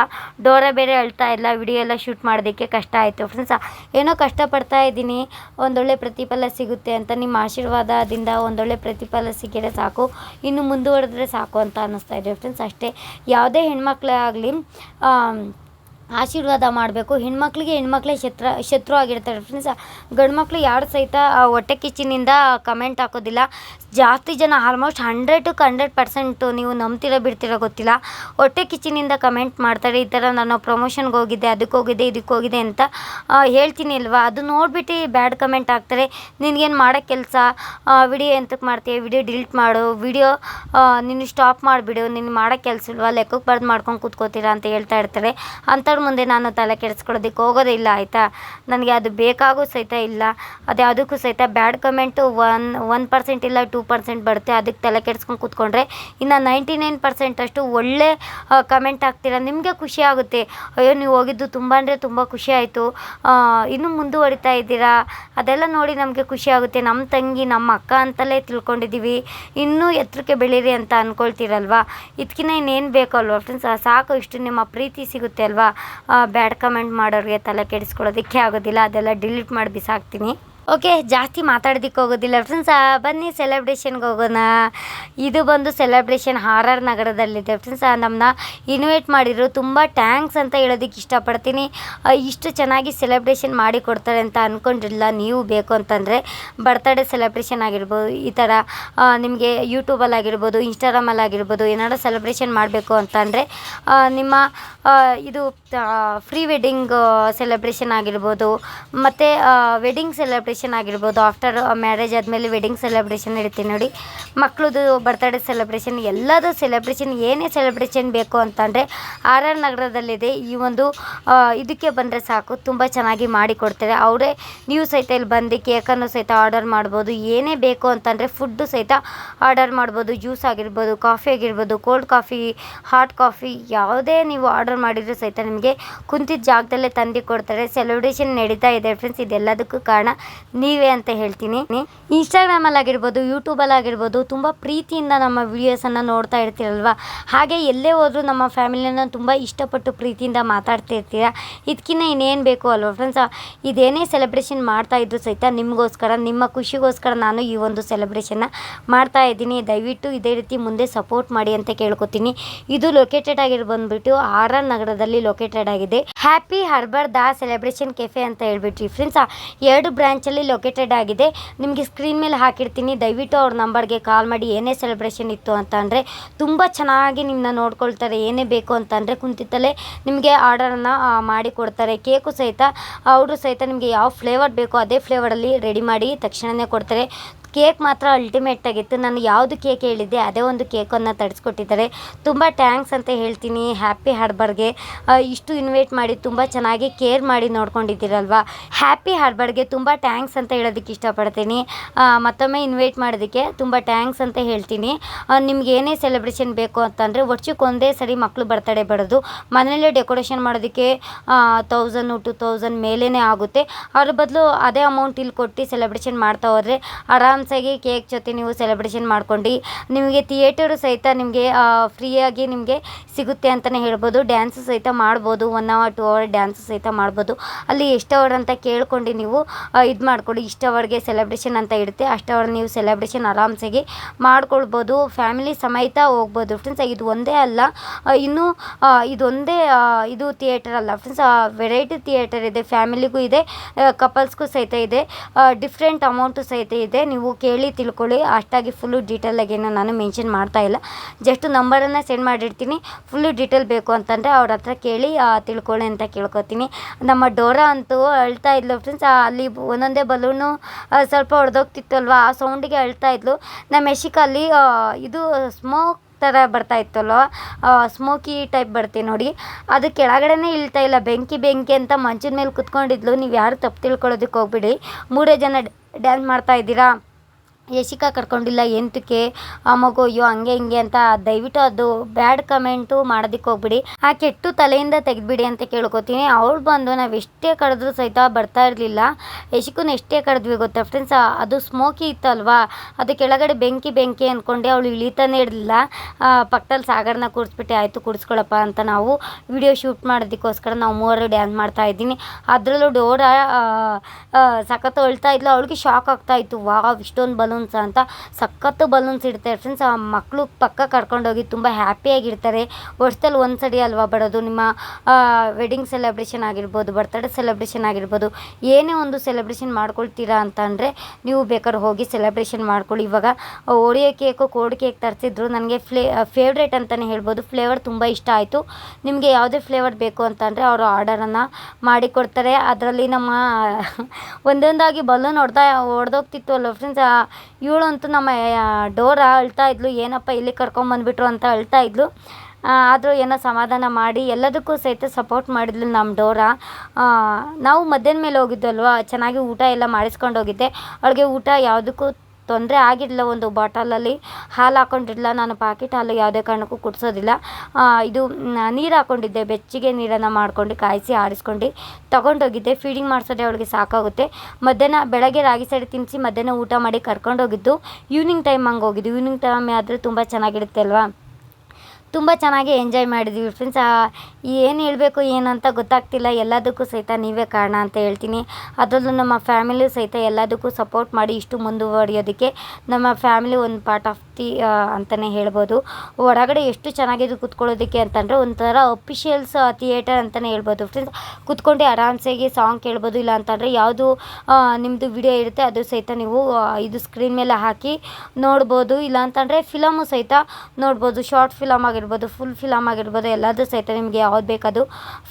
ಡೋರ ಬೇರೆ ಅಳ್ತಾ ಇಲ್ಲ, ವಿಡಿಯೋ ಎಲ್ಲ ಶೂಟ್ ಮಾಡೋದಕ್ಕೆ ಕಷ್ಟ ಆಯಿತು. ಫ್ರೆಂಡ್ಸ್, ಏನೋ ಕಷ್ಟಪಡ್ತಾ ಇದ್ದೀನಿ. ಒಂದೊಳ್ಳೆ ಪ್ರತಿಫಲ ಸಿಗುತ್ತೆ ಅಂತ ನಿಮ್ಮ ಆಶೀರ್ವಾದದಿಂದ ಒಂದೊಳ್ಳೆ ಪ್ರತಿಫಲ ಸಿಕ್ಕಿದ್ರೆ ಸಾಕು. ಇನ್ನು ಮುಂದುವರೆದ್ರೆ ಸಾಕು ಅಂತ ಅನ್ನಿಸ್ತಾ ಇದೆ. ಫ್ರೆಂಡ್ಸ್, ಅಷ್ಟೇ. ಯಾವುದೇ ಹೆಣ್ಮಕ್ಳೇ ಆಗಲಿ. ಆಶೀರ್ವಾದ ಮಾಡಬೇಕು. ಹೆಣ್ಮಕ್ಳಿಗೆ ಹೆಣ್ಮಕ್ಳೇ ಶತ್ರು ಶತ್ರು ಆಗಿರ್ತಾರೆ. ಫ್ರೆಂಡ್ಸ್ ಗಂಡು ಮಕ್ಕಳು ಯಾರು ಸಹಿತ ಹೊಟ್ಟೆ ಕಿಚ್ಚಿನಿಂದ ಕಮೆಂಟ್ ಹಾಕೋದಿಲ್ಲ. ಜಾಸ್ತಿ ಜನ ಆಲ್ಮೋಸ್ಟ್ ಹಂಡ್ರೆಡಕ್ಕೆ ಹಂಡ್ರೆಡ್ ಪರ್ಸೆಂಟು ನೀವು ನಂಬ್ತಿರೋ ಬಿಡ್ತಿರೋ ಗೊತ್ತಿಲ್ಲ. ಹೊಟ್ಟೆ ಕಿಚ್ಚಿನಿಂದ ಕಮೆಂಟ್ ಮಾಡ್ತಾರೆ. ಈ ಥರ ನಾನು ಪ್ರಮೋಷನ್ಗೆ ಹೋಗಿದ್ದೆ, ಅದಕ್ಕೆ ಹೋಗಿದ್ದೆ, ಇದಕ್ಕೆ ಹೋಗಿದೆ ಅಂತ ಹೇಳ್ತೀನಿ ಅಲ್ವಾ? ಅದು ನೋಡಿಬಿಟ್ಟು ಬ್ಯಾಡ್ ಕಮೆಂಟ್ ಹಾಕ್ತಾರೆ. ನಿನಗೇನು ಮಾಡೋ ಕೆಲಸ? ವಿಡಿಯೋ ಎಂತಕ್ಕೆ ಮಾಡ್ತೀಯ? ವಿಡಿಯೋ ಡಿಲೀಟ್ ಮಾಡು. ವಿಡಿಯೋ ನೀನು ಸ್ಟಾಪ್ ಮಾಡಿಬಿಡು. ನೀನು ಮಾಡೋ ಕೆಲಸ ಇಲ್ವಾ? ಲೆಕ್ಕಕ್ಕೆ ಬರ್ದು ಮಾಡ್ಕೊಂಡು ಕೂತ್ಕೋತೀರಾ ಅಂತ ಹೇಳ್ತಾ ಇರ್ತಾರೆ. ಅಂಥವ್ರ ಮುಂದೆ ನಾನು ತಲೆ ಕೆಡಿಸ್ಕೊಳ್ಳೋದಕ್ಕೆ ಹೋಗೋದೇ ಇಲ್ಲ, ಆಯಿತಾ? ನನಗೆ ಅದು ಬೇಕಾಗೂ ಸಹಿತ ಇಲ್ಲ. ಅದು ಯಾವುದಕ್ಕೂ ಸಹಿತ bad comment one one percent ಇಲ್ಲ, ಟೂ ಪರ್ಸೆಂಟ್ ಬರುತ್ತೆ. ಅದಕ್ಕೆ ತಲೆ ಕೆಡಿಸ್ಕೊಂಡು ಕೂತ್ಕೊಂಡ್ರೆ ಇನ್ನು ನೈಂಟಿ ನೈನ್ ಪರ್ಸೆಂಟ್ ಅಷ್ಟು ಒಳ್ಳೆ ಕಮೆಂಟ್ ಹಾಕ್ತೀರ? ನಿಮಗೆ ಖುಷಿ ಆಗುತ್ತೆ. ಅಯ್ಯೋ, ನೀವು ಹೋಗಿದ್ದು ತುಂಬ ಅಂದರೆ ತುಂಬ ಖುಷಿ ಆಯಿತು. ಇನ್ನೂ ಮುಂದುವರಿತಾ ಇದ್ದೀರಾ? ಅದೆಲ್ಲ ನೋಡಿ ನಮಗೆ ಖುಷಿ ಆಗುತ್ತೆ. ನಮ್ಮ ತಂಗಿ, ನಮ್ಮ ಅಕ್ಕ ಅಂತಲೇ ತಿಳ್ಕೊಂಡಿದ್ದೀವಿ. ಇನ್ನೂ ಎತ್ತರಕ್ಕೆ ಬೆಳೀರಿ ಅಂತ ಅಂದ್ಕೊಳ್ತೀರಲ್ವಾ ಇದಕ್ಕಿಂತ ಇನ್ನೇನು ಬೇಕು ಅಲ್ವಾ? ಫ್ರೆಂಡ್ಸ್ ಸಾಕು. ಇಷ್ಟು ನಿಮ್ಮ ಪ್ರೀತಿ ಸಿಗುತ್ತೆ ಅಲ್ವಾ? ಬ್ಯಾಡ್ ಕಮೆಂಟ್ ಮಾಡೋರಿಗೆ ತಲೆ ಕೆಡಿಸ್ಕೊಳ್ಳೋದಕ್ಕೆ ಆಗೋದಿಲ್ಲ. ಅದೆಲ್ಲ ಡಿಲೀಟ್ ಮಾಡಿ ಬಿಸಾಕ್ತೀನಿ. ಓಕೆ, ಜಾಸ್ತಿ ಮಾತಾಡೋದಕ್ಕೆ ಹೋಗೋದಿಲ್ಲ. ಫ್ರೆಂಡ್ಸ್ ಬನ್ನಿ ಸೆಲೆಬ್ರೇಷನ್ಗೆ ಹೋಗೋಣ. ಇದು ಬಂದು ಸೆಲೆಬ್ರೇಷನ್ ಆರ್ ಆರ್ ನಗರದಲ್ಲಿದೆ. ಫ್ರೆಂಡ್ಸ್ ನಮ್ಮನ್ನ ಇನ್ವೈಟ್ ಮಾಡಿದ್ರು ತುಂಬ ಟ್ಯಾಂಕ್ಸ್ ಅಂತ ಹೇಳೋದಕ್ಕೆ ಇಷ್ಟಪಡ್ತೀನಿ. ಇಷ್ಟು ಚೆನ್ನಾಗಿ ಸೆಲೆಬ್ರೇಷನ್ ಮಾಡಿ ಕೊಡ್ತಾರೆ ಅಂತ ಅಂದ್ಕೊಂಡಿರಲಿಲ್ಲ ನೀವು ಬೇಕು ಅಂತಂದರೆ ಬರ್ತ್ಡೇ ಸೆಲೆಬ್ರೇಷನ್ ಆಗಿರ್ಬೋದು, ಈ ಥರ ನಿಮಗೆ ಯೂಟ್ಯೂಬಲ್ಲಿ ಆಗಿರ್ಬೋದು ಇನ್ಸ್ಟಾಗ್ರಾಮಲ್ಲಿ ಆಗಿರ್ಬೋದು ಏನಾರು ಸೆಲೆಬ್ರೇಷನ್ ಮಾಡಬೇಕು ಅಂತಂದರೆ ನಿಮ್ಮ ಇದು ಫ್ರೀ ವೆಡ್ಡಿಂಗ್ ಸೆಲೆಬ್ರೇಷನ್ ಆಗಿರ್ಬೋದು, ಮತ್ತು ವೆಡ್ಡಿಂಗ್ ಸೆಲೆಬ್ರೇಷನ್ ಆಗಿರ್ಬೋದು. ಆಫ್ಟರ್ ಮ್ಯಾರೇಜ್ ಆದಮೇಲೆ ವೆಡ್ಡಿಂಗ್ ಸೆಲೆಬ್ರೇಷನ್ ಇಡ್ತೀನಿ ನೋಡಿ. ಮಕ್ಕಳದು ಬರ್ತ್ಡೇ ಸೆಲೆಬ್ರೇಷನ್ ಎಲ್ಲದು ಸೆಲೆಬ್ರೇಷನ್ ಏನೇ ಸೆಲೆಬ್ರೇಷನ್ ಬೇಕು ಅಂತಂದರೆ ಆರ್ ಆರ್ ನಗರದಲ್ಲಿದೆ. ಈ ಒಂದು ಇದಕ್ಕೆ ಬಂದರೆ ಸಾಕು. ತುಂಬ ಚೆನ್ನಾಗಿ ಮಾಡಿಕೊಡ್ತಾರೆ ಅವರೇ ನೀವು ಸಹಿತ ಇಲ್ಲಿ ಬಂದು ಕೇಕನ್ನು ಸಹಿತ ಆರ್ಡರ್ ಮಾಡ್ಬೋದು. ಏನೇ ಬೇಕು ಅಂತಂದರೆ ಫುಡ್ಡು ಸಹಿತ ಆರ್ಡರ್ ಮಾಡ್ಬೋದು. ಜ್ಯೂಸ್ ಆಗಿರ್ಬೋದು ಕಾಫಿ ಆಗಿರ್ಬೋದು ಕೋಲ್ಡ್ ಕಾಫಿ ಹಾಟ್ ಕಾಫಿ ಯಾವುದೇ ನೀವು ಆರ್ಡರ್ ಮಾಡಿದರೂ ಸಹಿತ ನಿಮಗೆ ಕುಂತಿದ್ದ ಜಾಗದಲ್ಲೇ ತಂದು ಕೊಡ್ತಾರೆ. ಸೆಲೆಬ್ರೇಷನ್ ನಡೀತಾ ಇದೆ ಫ್ರೆಂಡ್ಸ್ ಇದೆಲ್ಲದಕ್ಕೂ ಕಾರಣ ನೀವೇ ಅಂತ ಹೇಳ್ತೀನಿ. ಇನ್ಸ್ಟಾಗ್ರಾಮಲ್ಲಿ ಆಗಿರ್ಬೋದು ಯೂಟ್ಯೂಬಲ್ಲಿ ಆಗಿರ್ಬೋದು ತುಂಬ ಪ್ರೀತಿಯಿಂದ ನಮ್ಮ ವೀಡಿಯೋಸನ್ನು ನೋಡ್ತಾ ಇರ್ತೀರಲ್ವ ಹಾಗೆ ಎಲ್ಲೇ ಹೋದರೂ ನಮ್ಮ ಫ್ಯಾಮಿಲಿನ ತುಂಬ ಇಷ್ಟಪಟ್ಟು ಪ್ರೀತಿಯಿಂದ ಮಾತಾಡ್ತಾ ಇರ್ತೀರಾ? ಇದಕ್ಕಿಂತ ಇನ್ನೇನು ಬೇಕು ಅಲ್ವಾ ಫ್ರೆಂಡ್ಸ್ ಇದೇನೇ ಸೆಲೆಬ್ರೇಷನ್ ಮಾಡ್ತಾ ಇದ್ರು ಸಹಿತ ನಿಮಗೋಸ್ಕರ, ನಿಮ್ಮ ಖುಷಿಗೋಸ್ಕರ ನಾನು ಈ ಒಂದು ಸೆಲೆಬ್ರೇಷನ್ನ ಮಾಡ್ತಾ ಇದ್ದೀನಿ. ದಯವಿಟ್ಟು ಇದೇ ರೀತಿ ಮುಂದೆ ಸಪೋರ್ಟ್ ಮಾಡಿ ಅಂತ ಕೇಳ್ಕೊತೀನಿ. ಇದು ಲೊಕೇಟೆಡ್ ಆಗಿರ್ ಬಂದ್ಬಿಟ್ಟು ಆರ್ ಆರ್ ನಗರದಲ್ಲಿ ಲೊಕೇಟೆಡ್ ಆಗಿದೆ. Happy harbour the celebration cafe ಅಂತ ಹೇಳ್ಬಿಟ್ರಿ ಫ್ರೆಂಡ್ಸ್ ಎರಡು ಬ್ರಾಂಚಲ್ಲಿ ಲೊಕೇಟೆಡ್ ಆಗಿದೆ. ನಿಮಗೆ ಸ್ಕ್ರೀನ್ ಮೇಲೆ ಹಾಕಿರ್ತೀನಿ. ದಯವಿಟ್ಟು ಅವ್ರ ನಂಬರ್ಗೆ ಕಾಲ್ ಮಾಡಿ, ಏನೇ ಸೆಲೆಬ್ರೇಷನ್ ಇತ್ತು ಅಂತ ಅಂದರೆ ತುಂಬ ಚೆನ್ನಾಗಿ ನಿಮ್ಮನ್ನ ನೋಡ್ಕೊಳ್ತಾರೆ, ಏನೇ ಬೇಕು ಅಂತಂದರೆ ಕುಂತಿತ್ತಲೇ ನಿಮಗೆ ಆರ್ಡರನ್ನು ಮಾಡಿ ಕೊಡ್ತಾರೆ. ಕೇಕು ಸಹಿತ ಅವರು ಸಹಿತ ನಿಮಗೆ ಯಾವ ಫ್ಲೇವರ್ ಬೇಕೋ ಅದೇ ಫ್ಲೇವರಲ್ಲಿ ರೆಡಿ ಮಾಡಿ ತಕ್ಷಣವೇ ಕೊಡ್ತಾರೆ. ಕೇಕ್ ಮಾತ್ರ ಅಲ್ಟಿಮೇಟ್ ಆಗಿತ್ತು. ನಾನು ಯಾವುದು ಕೇಕ್ ಹೇಳಿದ್ದೆ ಅದೇ ಒಂದು ಕೇಕನ್ನು ತರಿಸ್ಕೊಟ್ಟಿದ್ದಾರೆ. ತುಂಬ ಟ್ಯಾಂಕ್ಸ್ ಅಂತ ಹೇಳ್ತೀನಿ. ಹ್ಯಾಪಿ ಹಾರ್ಬರ್ಗೆ ಇಷ್ಟು ಇನ್ವೈಟ್ ಮಾಡಿ ತುಂಬ ಚೆನ್ನಾಗಿ ಕೇರ್ ಮಾಡಿ ನೋಡ್ಕೊಂಡಿದ್ದೀರಲ್ವ? ಹ್ಯಾಪಿ ಹಾರ್ಬರ್ಗೆ ತುಂಬ ಟ್ಯಾಂಕ್ಸ್ ಅಂತ ಹೇಳೋದಕ್ಕೆ ಇಷ್ಟಪಡ್ತೀನಿ. ಮತ್ತೊಮ್ಮೆ ಇನ್ವೈಟ್ ಮಾಡೋದಕ್ಕೆ ತುಂಬ ಟ್ಯಾಂಕ್ಸ್ ಅಂತ ಹೇಳ್ತೀನಿ. ನಿಮ್ಗೆ ಏನೇ ಸೆಲೆಬ್ರೇಷನ್ ಬೇಕು ಅಂತಂದರೆ ವರ್ಷಕ್ಕೆ ಒಂದೇ ಸರಿ ಮಕ್ಕಳು ಬರ್ತಡೇ ಬರೋದು. ಮನೆಯಲ್ಲೇ ಡೆಕೋರೇಷನ್ ಮಾಡೋದಕ್ಕೆ ತೌಸಂಡು ಟು ತೌಸಂಡ್ ಮೇಲೇ ಆಗುತ್ತೆ. ಅದ್ರ ಬದಲು ಅದೇ ಅಮೌಂಟ್ ಇಲ್ಲಿ ಕೊಟ್ಟು ಸೆಲೆಬ್ರೇಷನ್ ಮಾಡ್ತಾ ಹೋದರೆ ಆರಾಮ್ಸಾಗಿ ಕೇಕ್ ಜೊತೆ ನೀವು ಸೆಲೆಬ್ರೇಷನ್ ಮಾಡ್ಕೊಂಡು. ನಿಮಗೆ ಥಿಯೇಟರು ಸಹಿತ ನಿಮಗೆ ಫ್ರೀಯಾಗಿ ನಿಮಗೆ ಸಿಗುತ್ತೆ ಅಂತಲೇ ಹೇಳ್ಬೋದು. ಡ್ಯಾನ್ಸ್ ಸಹಿತ ಮಾಡ್ಬೋದು. One hour two hour dance ಸಹಿತ ಮಾಡ್ಬೋದು. ಅಲ್ಲಿ ಎಷ್ಟು ಅವರ್ ಅಂತ ಕೇಳ್ಕೊಂಡು ನೀವು ಇದು ಮಾಡ್ಕೊಳ್ಳಿ. ಇಷ್ಟು ಅವರ್ಗೆ ಸೆಲೆಬ್ರೇಷನ್ ಅಂತ ಇರುತ್ತೆ. ಅಷ್ಟು ಅವರ್ ನೀವು ಸೆಲೆಬ್ರೇಷನ್ ಆರಾಮ್ಸಾಗಿ ಮಾಡ್ಕೊಳ್ಬೋದು. ಫ್ಯಾಮಿಲಿ ಸಮೇತ ಹೋಗ್ಬೋದು. ಫ್ರೆಂಡ್ಸ್ ಇದು ಒಂದೇ ಅಲ್ಲ. ಇನ್ನು ಇದೊಂದೇ ಇದು ಥಿಯೇಟರ್ ಅಲ್ಲ. ಫ್ರೆಂಡ್ಸ್ ವೆರೈಟಿ ಥಿಯೇಟರ್ ಇದೆ. ಫ್ಯಾಮಿಲಿಗೂ ಇದೆ. ಕಪಲ್ಸ್ಗೂ ಸಹಿತ ಇದೆ. ಡಿಫ್ರೆಂಟ್ ಅಮೌಂಟು ಸಹಿತ ಇದೆ. ನೀವು ಕೇಳಿ ತಿಳ್ಕೊಳ್ಳಿ. ಅಷ್ಟಾಗಿ ಫುಲ್ಲು ಡೀಟೇಲಾಗಿ ಏನು ನಾನು ಮೆನ್ಷನ್ ಮಾಡ್ತಾ ಇಲ್ಲ. ಜಸ್ಟ್ ನಂಬರನ್ನು ಸೆಂಡ್ ಮಾಡಿರ್ತೀನಿ. ಫುಲ್ಲು ಡೀಟೇಲ್ ಬೇಕು ಅಂತಂದರೆ ಅವ್ರ ಹತ್ರ ಕೇಳಿ ತಿಳ್ಕೊಳ್ಳಿ ಅಂತ ಕೇಳ್ಕೊತೀನಿ. ನಮ್ಮ ಡೋರಾ ಅಂತೂ ಅಳ್ತಾ ಇದ್ಲು ಫ್ರೆಂಡ್ಸ್ ಅಲ್ಲಿ ಒಂದೊಂದೇ ಬಲೂನು ಸ್ವಲ್ಪ ಹೊಡೆದೋಗ್ತಿತ್ತು ಅಲ್ವಾ ಆ ಸೌಂಡಿಗೆ ಅಳ್ತಾ ಇದ್ಲು. ನಮ್ಮ ಯಶಿಕಲ್ಲಿ ಇದು ಸ್ಮೋಕ್ ಥರ ಬರ್ತಾ ಇತ್ತಲ್ವ ಸ್ಮೋಕಿ ಟೈಪ್ ಬರ್ತೀವಿ ನೋಡಿ. ಅದು ಕೆಳಗಡೆನೇ ಇಳ್ತಾ ಇಲ್ಲ. ಬೆಂಕಿ ಬೆಂಕಿ ಅಂತ ಮಂಚದ ಮೇಲೆ ಕುತ್ಕೊಂಡಿದ್ಲು. ನೀವು ಯಾರು ತಪ್ಪು ತಿಳ್ಕೊಳ್ಳೋದಕ್ಕೆ ಹೋಗ್ಬಿಡಿ. ಮೂರೇ ಜನ ಡ್ಯಾನ್ಸ್ ಮಾಡ್ತಾ ಇದ್ದೀರಾ? ಯಶಿಕಾ ಕರ್ಕೊಂಡಿಲ್ಲ, ಎಂತಕ್ಕೆ? ಆ ಮಗು ಅಯ್ಯೋ, ಹಂಗೆ ಹಿಂಗೆ ಅಂತ ದಯವಿಟ್ಟು ಅದು ಬ್ಯಾಡ್ ಕಮೆಂಟು ಮಾಡೋದಕ್ಕೆ ಹೋಗ್ಬಿಡಿ. ಆ ಕೆಟ್ಟು ತಲೆಯಿಂದ ತೆಗೆದ್ಬಿಡಿ ಅಂತ ಕೇಳ್ಕೊತೀನಿ. ಅವಳು ಬಂದು ನಾವು ಎಷ್ಟೇ ಕಡಿದ್ರು ಸಹಿತ ಬರ್ತಾ ಇರಲಿಲ್ಲ. ಯಶಿಕನ ಎಷ್ಟೇ ಕಡಿದ್ವಿ ಗೊತ್ತಾ ಫ್ರೆಂಡ್ಸ್ ಅದು ಸ್ಮೋಕಿ ಇತ್ತಲ್ವಾ? ಅದು ಕೆಳಗಡೆ ಬೆಂಕಿ ಬೆಂಕಿ ಅಂದ್ಕೊಂಡೆ ಅವಳು ಇಳಿತಾನೆ ಇರಲಿಲ್ಲ. ಪಕ್ಕದಲ್ಲಿ ಸಾಗರನ ಕೂರಿಸ್ಬಿಟ್ಟೆ, ಆಯಿತು ಕೂರಿಸ್ಕೊಳಪ್ಪ ಅಂತ ನಾವು ವಿಡಿಯೋ ಶೂಟ್ ಮಾಡೋದಕ್ಕೋಸ್ಕರ ನಾವು ಮೂವರು ಡ್ಯಾನ್ಸ್ ಮಾಡ್ತಾ ಇದ್ದೀನಿ. ಅದರಲ್ಲೂ ಡೋರ ಸಖತ್ತು ಅಳ್ತಾ ಇದ್ಲು. ಅವಳಿಗೆ ಶಾಕ್ ಆಗ್ತಾ ಇತ್ತು. ವಾವ್, ಇಷ್ಟೊಂದು ಬಲೂನ್ಸ್ ಅಂತ ಸಖತ್ತು ಬಲೂನ್ಸ್ ಇಡ್ತಾರೆ. ಫ್ರೆಂಡ್ಸ್ ಆ ಮಕ್ಕಳು ಪಕ್ಕ ಕರ್ಕೊಂಡೋಗಿ ತುಂಬ ಹ್ಯಾಪಿಯಾಗಿರ್ತಾರೆ ವರ್ಷದಲ್ಲಿ ಒಂದು ಸಡಿ ಅಲ್ವಾ ಬರೋದು? ನಿಮ್ಮ ವೆಡ್ಡಿಂಗ್ ಸೆಲೆಬ್ರೇಷನ್ ಆಗಿರ್ಬೋದು ಬರ್ತ್ಡೇ ಸೆಲೆಬ್ರೇಷನ್ ಆಗಿರ್ಬೋದು, ಏನೇ ಒಂದು ಸೆಲೆಬ್ರೇಷನ್ ಮಾಡ್ಕೊಳ್ತೀರಾ ಅಂತ ಅಂದರೆ ನೀವು ಬೇಕಾದ್ರೆ ಹೋಗಿ ಸೆಲೆಬ್ರೇಷನ್ ಮಾಡ್ಕೊಳ್ಳಿ. ಇವಾಗ ಓಡಿಯೋ ಕೇಕು ಕೋಡ್ ಕೇಕ್ ತರಿಸಿದ್ರು. ನನಗೆ ಫ್ಲೇ ಫೇವ್ರೇಟ್ ಅಂತಲೇ ಹೇಳ್ಬೋದು. ಫ್ಲೇವರ್ ತುಂಬ ಇಷ್ಟ ಆಯಿತು. ನಿಮಗೆ ಯಾವುದೇ ಫ್ಲೇವರ್ ಬೇಕು ಅಂತಂದರೆ ಅವರು ಆರ್ಡರನ್ನು ಮಾಡಿಕೊಡ್ತಾರೆ ಅದರಲ್ಲಿ ನಮ್ಮ, ಒಂದೊಂದಾಗಿ ಬಲೂನ್ ಹೊಡೆದ, ಹೊಡೆದೋಗ್ತಿತ್ತು ಅಲ್ಲ ಫ್ರೆಂಡ್ಸ್ ಇವಳಂತೂ ನಮ್ಮ ಡೋರ ಅಳ್ತಾ ಇದ್ಲು, ಏನಪ್ಪ ಇಲ್ಲಿ ಕರ್ಕೊಂಬಂದ್ಬಿಟ್ರು ಅಂತ ಅಳ್ತಾ ಇದ್ಲು. ಆದರೂ ಏನೋ ಸಮಾಧಾನ ಮಾಡಿ ಎಲ್ಲದಕ್ಕೂ ಸಹಿತ ಸಪೋರ್ಟ್ ಮಾಡಿದ್ಲು ನಮ್ಮ ಡೋರ. ನಾವು ಮಧ್ಯಾಹ್ನ ಮೇಲೆ ಹೋಗಿದ್ದಲ್ವಾ ಚೆನ್ನಾಗಿ ಊಟ ಎಲ್ಲ ಮಾಡಿಸ್ಕೊಂಡು ಹೋಗಿದ್ದೆ. ಅವಳಿಗೆ ಊಟ ಯಾವುದಕ್ಕೂ ತೊಂದರೆ ಆಗಿರಲಿಲ್ಲ ಒಂದು ಬಾಟಲಲ್ಲಿ. ಹಾಲು ಹಾಕೊಂಡಿರಲಿಲ್ಲ. ನಾನು ಪಾಕೆಟ್ ಹಾಲು ಯಾವುದೇ ಕಾರಣಕ್ಕೂ ಕುಡಿಸೋದಿಲ್ಲ. ಇದು ನೀರು ಹಾಕ್ಕೊಂಡಿದ್ದೆ ಬೆಚ್ಚಗೆ ನೀರನ್ನು ಮಾಡ್ಕೊಂಡು ಕಾಯಿಸಿ ಆರಿಸ್ಕೊಂಡು ತಗೊಂಡೋಗಿದ್ದೆ. ಫೀಡಿಂಗ್ ಮಾಡಿಸೋದೆ ಅವಳಿಗೆ ಸಾಕಾಗುತ್ತೆ. ಮಧ್ಯಾಹ್ನ ಬೆಳಗ್ಗೆ ರಾಗಿ ಸೈಡ್ ತಿನ್ನಿಸಿ ಮಧ್ಯಾಹ್ನ ಊಟ ಮಾಡಿ ಕರ್ಕೊಂಡೋಗಿದ್ದು, ಈವ್ನಿಂಗ್ ಟೈಮ್ ಹಂಗೆ ಹೋಗಿದ್ದು. ಈವ್ನಿಂಗ್ ಟೈಮ್ ಆದರೆ ತುಂಬ ಚೆನ್ನಾಗಿರುತ್ತೆ ಅಲ್ವಾ? ತುಂಬ ಚೆನ್ನಾಗಿ ಎಂಜಾಯ್ ಮಾಡಿದ್ವಿ ಫ್ರೆಂಡ್ಸ್ ಏನು ಹೇಳಬೇಕು ಏನಂತ ಗೊತ್ತಾಗ್ತಿಲ್ಲ. ಎಲ್ಲದಕ್ಕೂ ಸಹಿತ ನೀವೇ ಕಾರಣ ಅಂತ ಹೇಳ್ತೀನಿ. ಅದರಲ್ಲೂ ನಮ್ಮ ಫ್ಯಾಮಿಲಿ ಸಹಿತ ಎಲ್ಲದಕ್ಕೂ ಸಪೋರ್ಟ್ ಮಾಡಿ ಇಷ್ಟು ಮುಂದುವರಿಯೋದಕ್ಕೆ ನಮ್ಮ ಫ್ಯಾಮಿಲಿ ಒಂದು ಪಾರ್ಟ್ ಆಫ್ ದಿ ಅಂತಲೇ ಹೇಳ್ಬೋದು. ಹೊರಗಡೆ ಎಷ್ಟು ಚೆನ್ನಾಗಿದೆ ಕೂತ್ಕೊಳ್ಳೋದಕ್ಕೆ ಅಂತಂದರೆ ಒಂಥರ ಅಫಿಷಿಯಲ್ಸ್ ಥಿಯೇಟರ್ ಅಂತಲೇ ಹೇಳ್ಬೋದು ಫ್ರೆಂಡ್ಸ್ ಕೂತ್ಕೊಂಡು ಆರಾಮ್ಸಾಗಿ ಸಾಂಗ್ ಕೇಳ್ಬೋದು, ಇಲ್ಲ ಅಂತಂದರೆ ಯಾವುದು ನಿಮ್ಮದು ವಿಡಿಯೋ ಇರುತ್ತೆ ಅದು ಸಹಿತ ನೀವು ಇದು ಸ್ಕ್ರೀನ್ ಮೇಲೆ ಹಾಕಿ ನೋಡ್ಬೋದು, ಇಲ್ಲ ಅಂತಂದರೆ ಫಿಲಮು ಸಹಿತ ನೋಡ್ಬೋದು ಶಾರ್ಟ್ ಫಿಲಮ್ ಆಗಿರ್ಬೋದು ಫುಲ್ ಫಿಲಮ್ ಆಗಿರ್ಬೋದು ಎಲ್ಲದೂ ಸಹಿತ ನಿಮಗೆ ಯಾವ್ದು ಬೇಕದು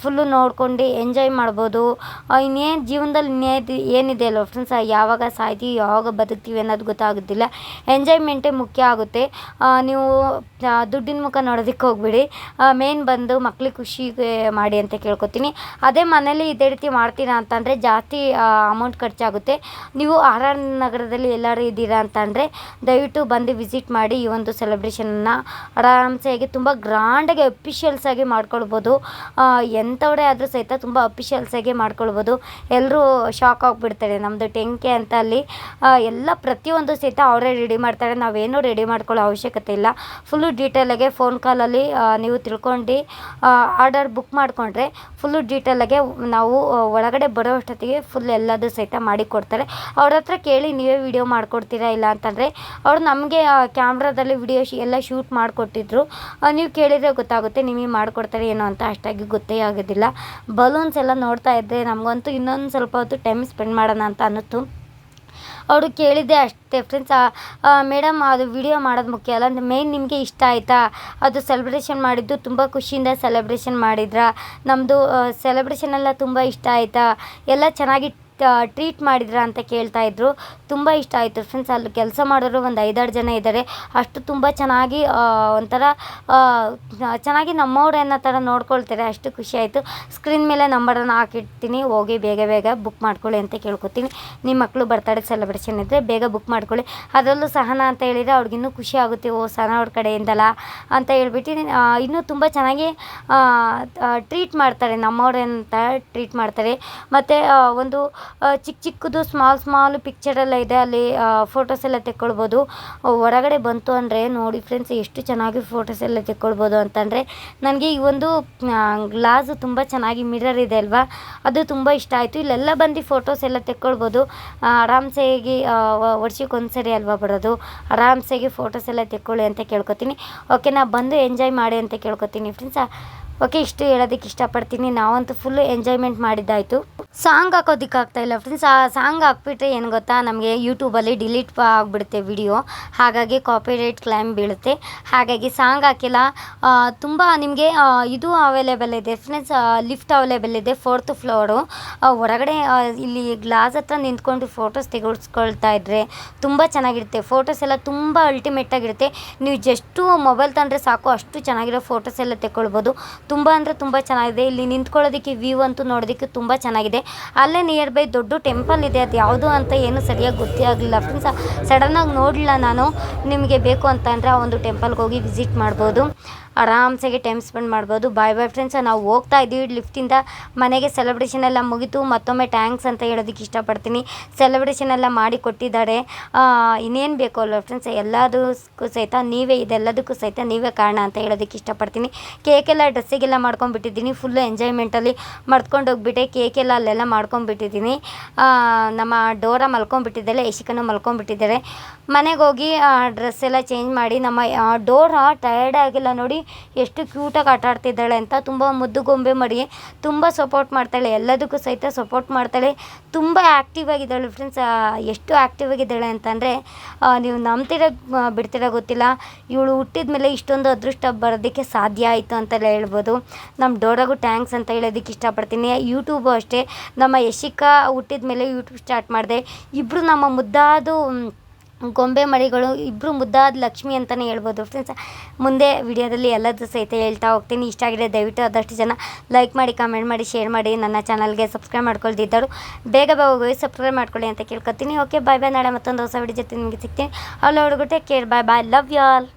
ಫುಲ್ಲು ನೋಡ್ಕೊಂಡು ಎಂಜಾಯ್ ಮಾಡ್ಬೋದು. ಇನ್ನೇನು ಜೀವನದಲ್ಲಿ ಇನ್ನೇದು ಏನಿದೆ ಅಲ್ವ ಫ್ರೆಂಡ್ಸ್ ಯಾವಾಗ ಸಾಯ್ತೀವಿ, ಯಾವಾಗ ಬದುಕ್ತೀವಿ ಅನ್ನೋದು ಗೊತ್ತಾಗೋದಿಲ್ಲ. ಎಂಜಾಯ್ಮೆಂಟೇ ಮುಖ್ಯ ಆಗುತ್ತೆ. ನೀವು ದುಡ್ಡಿನ ಮುಖ ನೋಡೋದಕ್ಕೆ ಹೋಗ್ಬಿಡಿ. ಮೇನ್ ಬಂದು ಮಕ್ಳಿಗೆ ಖುಷಿಗೆ ಮಾಡಿ ಅಂತ ಕೇಳ್ಕೊತೀನಿ. ಅದೇ ಮನೇಲಿ ಇದೇ ರೀತಿ ಮಾಡ್ತೀರಾ ಅಂತಂದರೆ ಜಾಸ್ತಿ ಅಮೌಂಟ್ ಖರ್ಚಾಗುತ್ತೆ. ನೀವು ಆರ್ ಆರ್ ನಗರದಲ್ಲಿ ಎಲ್ಲರೂ ಇದ್ದೀರಾ ಅಂತಂದರೆ ದಯವಿಟ್ಟು ಬಂದು ವಿಸಿಟ್ ಮಾಡಿ ಈ ಒಂದು ಸೆಲೆಬ್ರೇಷನನ್ನು ಆರಾಮ್ಸೆಯಾಗಿ ತುಂಬ ಗ್ರ್ಯಾಂಡಾಗಿ ಅಫಿಷಿಯಲ್ಸ್ ಆಗಿ ಮಾಡ್ಕೊಳ್ಬೋದು. ಎಂಥವರೇ ಆದರೂ ಸಹಿತ ತುಂಬ ಅಫಿಷಿಯಲ್ಸ್ ಆಗಿ ಮಾಡ್ಕೊಳ್ಬೋದು. ಎಲ್ಲರೂ ಶಾಕ್ ಆಗಿಬಿಡ್ತಾರೆ. ನಮ್ಮದು ಟೆಂಕೆ ಅಂತ ಅಲ್ಲಿ ಎಲ್ಲ ಪ್ರತಿಯೊಂದು ಸಹಿತ ಅವರೇ ರೆಡಿ ಮಾಡ್ತಾರೆ. ನಾವೇನೂ ರೆಡಿ ಮಾಡ್ಕೊಳ್ಳೋ ಅವಶ್ಯಕತೆ ಇಲ್ಲ. ಫುಲ್ಲು ಡೀಟೇಲಾಗೆ ಫೋನ್ ಕಾಲಲ್ಲಿ ನೀವು ತಿಳ್ಕೊಂಡು ಆರ್ಡರ್ ಬುಕ್ ಮಾಡಿಕೊಂಡ್ರೆ ಫುಲ್ಲು ಡೀಟೇಲಾಗೆ ನಾವು ಒಳಗಡೆ ಬರೋ ಅಷ್ಟೊತ್ತಿಗೆ ಫುಲ್ ಎಲ್ಲದೂ ಸಹಿತ ಮಾಡಿ ಕೊಡ್ತಾರೆ. ಅವ್ರ ಹತ್ರ ಕೇಳಿ ನೀವೇ ವಿಡಿಯೋ ಮಾಡಿಕೊಡ್ತೀರಾ ಇಲ್ಲ ಅಂತಂದರೆ, ಅವರು ನಮಗೆ ಕ್ಯಾಮ್ರಾದಲ್ಲಿ ವಿಡಿಯೋ ಎಲ್ಲ ಶೂಟ್ ಮಾಡಿಕೊಟ್ಟಿದ್ರು. ನೀವು ಕೇಳಿದರೆ ಗೊತ್ತಾಗುತ್ತೆ, ನಿಮಗೆ ಮಾಡಿಕೊಡ್ತಾರೆ ಏನೋ ಅಂತ. ಅಷ್ಟಾಗಿ ಗೊತ್ತೇ ಆಗೋದಿಲ್ಲ. ಬಲೂನ್ಸ್ ಎಲ್ಲ ನೋಡ್ತಾ ಇದ್ದೆ. ನಮಗಂತೂ ಇನ್ನೊಂದು ಸ್ವಲ್ಪ ಹೊತ್ತು ಟೈಮ್ ಸ್ಪೆಂಡ್ ಮಾಡೋಣ ಅಂತ ಅನ್ನಿಸ್ತು. ಅವರು ಕೇಳಿದ್ದೆ ಅಷ್ಟೇ ಫ್ರೆಂಡ್ಸ್ ಮೇಡಮ್ ಅದು ವಿಡಿಯೋ ಮಾಡೋದು ಮುಖ್ಯ ಅಲ್ಲ. ಮೇಯ್ನ್ ನಿಮಗೆ ಇಷ್ಟ ಆಯಿತಾ? ಅದು ಸೆಲೆಬ್ರೇಷನ್ ಮಾಡಿದ್ದು ತುಂಬ ಖುಷಿಯಿಂದ ಸೆಲೆಬ್ರೇಷನ್ ಮಾಡಿದ್ರಾ? ನಮ್ಮದು ಸೆಲೆಬ್ರೇಷನ್ ಎಲ್ಲ ತುಂಬ ಇಷ್ಟ ಆಯಿತಾ? ಎಲ್ಲ ಚೆನ್ನಾಗಿ ಟ್ರೀಟ್ ಮಾಡಿದ್ರ ಅಂತ ಕೇಳ್ತಾ ಇದ್ರು. ತುಂಬ ಇಷ್ಟ ಆಯಿತು ಫ್ರೆಂಡ್ಸ್ ಅಲ್ಲಿ ಕೆಲಸ ಮಾಡೋರು ಒಂದು ಐದಾರು ಜನ ಇದ್ದಾರೆ ಅಷ್ಟು ತುಂಬ ಚೆನ್ನಾಗಿ ಒಂಥರ ಚೆನ್ನಾಗಿ ನಮ್ಮವ್ರು ಅನ್ನೋ ಥರ ನೋಡ್ಕೊಳ್ತಾರೆ. ಅಷ್ಟು ಖುಷಿ ಆಯಿತು. ಸ್ಕ್ರೀನ್ ಮೇಲೆ ನಂಬರನ್ನು ಹಾಕಿರ್ತೀನಿ. ಹೋಗಿ ಬೇಗ ಬೇಗ ಬುಕ್ ಮಾಡ್ಕೊಳ್ಳಿ ಅಂತ ಕೇಳ್ಕೊತೀನಿ. ನಿಮ್ಮ ಮಕ್ಕಳು ಬರ್ತಡೇ ಸೆಲೆಬ್ರೇಷನ್ ಇದ್ದರೆ ಬೇಗ ಬುಕ್ ಮಾಡ್ಕೊಳ್ಳಿ. ಅದರಲ್ಲೂ ಸಹನ ಅಂತ ಹೇಳಿದರೆ ಅವ್ರಿಗಿನ್ನೂ ಖುಷಿ ಆಗುತ್ತೆ. ಓ, ಸಹನ ಅವ್ರ ಕಡೆಯಿಂದಲ್ಲ ಅಂತ ಹೇಳ್ಬಿಟ್ಟು ಇನ್ನೂ ತುಂಬ ಚೆನ್ನಾಗಿ ಟ್ರೀಟ್ ಮಾಡ್ತಾರೆ. ನಮ್ಮವ್ರು ಅಂತ ಟ್ರೀಟ್ ಮಾಡ್ತಾರೆ. ಮತ್ತು ಒಂದು ಚಿಕ್ಕ ಚಿಕ್ಕದು ಸ್ಮಾಲ್ ಸ್ಮಾಲ್ ಪಿಕ್ಚರ್ ಎಲ್ಲ ಇದೆ. ಅಲ್ಲಿ ಫೋಟೋಸ್ ಎಲ್ಲ ತೆಕ್ಕೊಳ್ಬೋದು. ಹೊರಗಡೆ ಬಂತು ಅಂದರೆ ನೋಡಿ ಫ್ರೆಂಡ್ಸ್ ಎಷ್ಟು ಚೆನ್ನಾಗಿ ಫೋಟೋಸ್ ಎಲ್ಲ ತೆಕ್ಕೊಳ್ಬೋದು ಅಂತಂದರೆ ನನಗೆ ಈ ಒಂದು ಗ್ಲಾಸ್ ತುಂಬ ಚೆನ್ನಾಗಿ ಮಿರರ್ ಇದೆ ಅಲ್ವಾ? ಅದು ತುಂಬ ಇಷ್ಟ ಆಯಿತು. ಇಲ್ಲೆಲ್ಲ ಬಂದು ಫೋಟೋಸ್ ಎಲ್ಲ ತೆಕ್ಕೊಳ್ಬೋದು. ಆರಾಮ್ಸೆಗೆ ವರ್ಷಕ್ಕೆ ಒಂದ್ಸರಿ ಅಲ್ವಾ ಬರೋದು? ಆರಾಮ್ಸೆಗೆ ಫೋಟೋಸ್ ಎಲ್ಲ ತೆಕ್ಕೊಳ್ಳಿ ಅಂತ ಕೇಳ್ಕೊತೀನಿ. ಓಕೆ ನಾ ಬಂದು ಎಂಜಾಯ್ ಮಾಡಿ ಅಂತ ಕೇಳ್ಕೊತೀನಿ ಫ್ರೆಂಡ್ಸ್ ಓಕೆ, ಇಷ್ಟು ಹೇಳೋದಕ್ಕೆ ಇಷ್ಟಪಡ್ತೀನಿ. ನಾವಂತೂ ಫುಲ್ಲು ಎಂಜಾಯ್ಮೆಂಟ್ ಮಾಡಿದ್ದಾಯಿತು. ಸಾಂಗ್ ಹಾಕೋದಕ್ಕೆ ಆಗ್ತಾ ಇಲ್ಲ ಫ್ರೆಂಡ್ಸ್ ಆ ಸಾಂಗ್ ಹಾಕ್ಬಿಟ್ರೆ ಏನು ಗೊತ್ತಾ? ನಮಗೆ ಯೂಟ್ಯೂಬಲ್ಲಿ ಡಿಲೀಟ್ ಆಗಿಬಿಡುತ್ತೆ ವಿಡಿಯೋ ಹಾಗಾಗಿ ಕಾಪಿರೈಟ್ ಕ್ಲೈಮ್ ಬೀಳುತ್ತೆ. ಹಾಗಾಗಿ ಸಾಂಗ್ ಹಾಕಿಲ್ಲ. ತುಂಬ ನಿಮಗೆ ಇದು ಅವೈಲೇಬಲ್ ಇದೆ ಫ್ರೆಂಡ್ಸ್ ಲಿಫ್ಟ್ ಅವೈಲೇಬಲ್ ಇದೆ ಫೋರ್ತ್ ಫ್ಲೋರು ಹೊರಗಡೆ ಇಲ್ಲಿ ಗ್ಲಾಸ್ ಹತ್ರ ನಿಂತ್ಕೊಂಡು ಫೋಟೋಸ್ ತೆಗೆಸ್ಕೊಳ್ತಾ ಇದ್ರೆ ತುಂಬ ಚೆನ್ನಾಗಿರುತ್ತೆ. ಫೋಟೋಸ್ ಎಲ್ಲ ತುಂಬ ಅಲ್ಟಿಮೇಟ್ ಆಗಿರುತ್ತೆ. ನೀವು ಜಸ್ಟು ಮೊಬೈಲ್ ತಂದರೆ ಸಾಕು, ಅಷ್ಟು ಚೆನ್ನಾಗಿರೋ ಫೋಟೋಸ್ ಎಲ್ಲ ತೆಕ್ಕೊಳ್ಬೋದು. ತುಂಬ ಅಂದರೆ ತುಂಬ ಚೆನ್ನಾಗಿದೆ. ಇಲ್ಲಿ ನಿಂತ್ಕೊಳ್ಳೋದಕ್ಕೆ ವ್ಯೂ ಅಂತೂ ನೋಡೋದಕ್ಕೆ ತುಂಬ ಚೆನ್ನಾಗಿದೆ. ಅಲ್ಲೇ ನಿಯರ್ ಬೈ ದೊಡ್ಡ ಟೆಂಪಲ್ ಇದೆ. ಅದು ಯಾವುದು ಅಂತ ಏನು ಸರಿಯಾಗಿ ಗೊತ್ತೇ ಆಗಲಿಲ್ಲ. ಫ್ರೆಂಡ್ಸ್ ಸಡನ್ನಾಗಿ ನೋಡಲಿಲ್ಲ ನಾನು. ನಿಮಗೆ ಬೇಕು ಅಂತ ಅಂದರೆ ಆ ಒಂದು ಟೆಂಪಲ್ಗೆ ಹೋಗಿ ವಿಸಿಟ್ ಮಾಡ್ಬೋದು. ಆರಾಮ್ಸಾಗಿ ಟೈಮ್ ಸ್ಪೆಂಡ್ ಮಾಡ್ಬೋದು. ಬಾಯ್ ಬಾಯ್ ಫ್ರೆಂಡ್ಸ್ ನಾವು ಹೋಗ್ತಾ ಇದ್ದೀವಿ. ಲಿಫ್ಟಿಂದ ಮನೆಗೆ ಸೆಲೆಬ್ರೇಷನ್ ಎಲ್ಲ ಮುಗೀತು. ಮತ್ತೊಮ್ಮೆ ಟ್ಯಾಂಕ್ಸ್ ಅಂತ ಹೇಳೋದಕ್ಕೆ ಇಷ್ಟಪಡ್ತೀನಿ. ಸೆಲೆಬ್ರೇಷನ್ ಎಲ್ಲ ಮಾಡಿ ಕೊಟ್ಟಿದ್ದಾರೆ. ಇನ್ನೇನು ಬೇಕು ಅಲ್ವ ಫ್ರೆಂಡ್ಸ್ ಎಲ್ಲದಕ್ಕೂ ಸಹಿತ ನೀವೇ, ಇದೆಲ್ಲದಕ್ಕೂ ಸಹಿತ ನೀವೇ ಕಾರಣ ಅಂತ ಹೇಳೋದಕ್ಕೆ ಇಷ್ಟಪಡ್ತೀನಿ. ಕೇಕೆಲ್ಲ ಡ್ರೆಸ್ಸಿಗೆಲ್ಲ ಮಾಡ್ಕೊಂಡ್ಬಿಟ್ಟಿದ್ದೀನಿ. ಫುಲ್ಲು ಎಂಜಾಯ್ಮೆಂಟಲ್ಲಿ ಮರ್ತ್ಕೊಂಡು ಹೋಗ್ಬಿಟ್ಟೆ. ಕೇಕೆಲ್ಲ ಅಲ್ಲೆಲ್ಲ ಮಾಡ್ಕೊಂಡ್ಬಿಟ್ಟಿದ್ದೀನಿ. ನಮ್ಮ ಡೋರ ಮಲ್ಕೊಂಡ್ಬಿಟ್ಟಿದ್ದಲ್ಲ ಯಶಿಕನೂ ಮಲ್ಕೊಂಡ್ಬಿಟ್ಟಿದ್ದಾರೆ. ಮನೆಗೆ ಹೋಗಿ ಡ್ರೆಸ್ ಎಲ್ಲ ಚೇಂಜ್ ಮಾಡಿ ನಮ್ಮ ಡೋರ ಟಯರ್ಡ್ ಆಗಿಲ್ಲ ನೋಡಿ ಎಷ್ಟು ಕ್ಯೂಟಾಗಿ ಆಟ ಆಡ್ತಿದ್ದಾಳೆ ಅಂತ ತುಂಬ ಮುದ್ದು ಗೊಂಬೆ ಮಡಿ ತುಂಬ ಸಪೋರ್ಟ್ ಮಾಡ್ತಾಳೆ, ಎಲ್ಲದಕ್ಕೂ ಸಹಿತ ಸಪೋರ್ಟ್ ಮಾಡ್ತಾಳೆ. ತುಂಬ ಆ್ಯಕ್ಟಿವ್ ಆಗಿದ್ದಾಳೆ ಫ್ರೆಂಡ್ಸ್ ಎಷ್ಟು ಆ್ಯಕ್ಟಿವ್ ಆಗಿದ್ದಾಳೆ ಅಂತಂದರೆ ನೀವು ನಂಬ್ತೀರ ಬಿಡ್ತೀರ ಗೊತ್ತಿಲ್ಲ. ಇವಳು ಹುಟ್ಟಿದ ಮೇಲೆ ಇಷ್ಟೊಂದು ಅದೃಷ್ಟ ಬರೋದಕ್ಕೆ ಸಾಧ್ಯ ಆಯಿತು ಅಂತೆಲ್ಲ ಹೇಳ್ಬೋದು. ನಮ್ಮ ಡೋರಾಗೂ ಟ್ಯಾಂಕ್ಸ್ ಅಂತ ಹೇಳೋದಕ್ಕೆ ಇಷ್ಟಪಡ್ತೀನಿ. ಯೂಟ್ಯೂಬು ಅಷ್ಟೇ. ನಮ್ಮ ಯಶಿಕಾ ಹುಟ್ಟಿದ ಮೇಲೆ ಯೂಟ್ಯೂಬ್ ಸ್ಟಾರ್ಟ್ ಮಾಡಿದೆ. ಇಬ್ಬರು ನಮ್ಮ ಮುದ್ದಾದು ಗೊಂಬೆ ಮರಿಗಳು ಇಬ್ಬರು ಮುದ್ದಾದ ಲಕ್ಷ್ಮಿ ಅಂತಲೇ ಹೇಳ್ಬೋದು ಫ್ರೆಂಡ್ಸ್ ಮುಂದೆ ವಿಡಿಯೋದಲ್ಲಿ ಎಲ್ಲದೂ ಸಹಿತ ಹೇಳ್ತಾ ಹೋಗ್ತೀನಿ. ಇಷ್ಟ ಆಗಿದೆ ದಯವಿಟ್ಟು ಆದಷ್ಟು ಜನ ಲೈಕ್ ಮಾಡಿ ಕಮೆಂಟ್ ಮಾಡಿ ಶೇರ್ ಮಾಡಿ. ನನ್ನ ಚಾನಲ್ಗೆ ಸಬ್ಸ್ಕ್ರೈಬ್ ಮಾಡ್ಕೊಳ್ದಿದ್ದರು. ಬೇಗ ಬೇಗ ಹೋಗಿ ಸಬ್ಸ್ಕ್ರೈಬ್ ಮಾಡ್ಕೊಳ್ಳಿ ಅಂತ ಕೇಳ್ಕೊತೀನಿ. ಓಕೆ ಬಾಯ್ ಬಾಯ್ ನಾಳೆ ಮತ್ತೊಂದು ಹೊಸ ವಿಡಿಯೋ ಜೊತೆ ನಿಮಗೆ ಸಿಗ್ತೀನಿ. ಅಲ್ಲಿ ಹುಡುಗಟ್ಟೆ care bye bye love you all